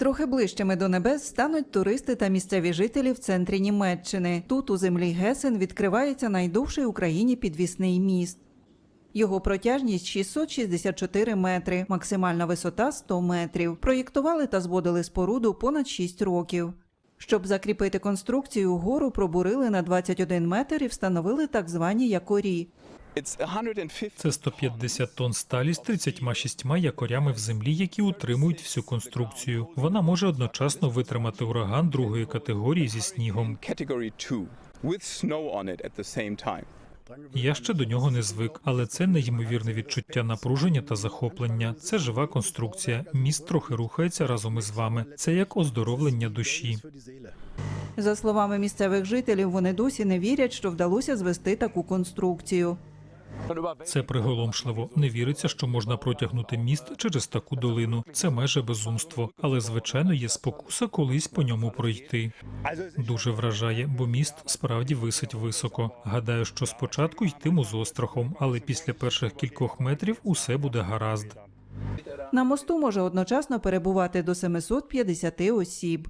Трохи ближчими до небес стануть туристи та місцеві жителі в центрі Німеччини. Тут у землі Гесен відкривається найдовший в Україні підвісний міст. Його протяжність 664 метри, максимальна висота 100 метрів. Проєктували та зводили споруду понад 6 років. Щоб закріпити конструкцію, гору пробурили на 21 метр і встановили так звані якорі. It's 150 Це 150 тонн сталі з 36 якорями в землі, які утримують всю конструкцію. Вона може одночасно витримати ураган другої категорії зі снігом. Category 2 with snow on it at the same time. Я ще до нього не звик, але це неймовірне відчуття напруження та захоплення. Це жива конструкція. Міст трохи рухається разом із вами. Це як оздоровлення душі. За словами місцевих жителів, вони досі не вірять, що вдалося звести таку конструкцію. Це приголомшливо. Не віриться, що можна протягнути міст через таку долину. Це майже безумство, але звичайно є спокуса колись по ньому пройти. Дуже вражає, бо міст справді висить високо. Гадаю, що спочатку йтиму з острахом, але після перших кількох метрів усе буде гаразд. На мосту може одночасно перебувати до 750 осіб.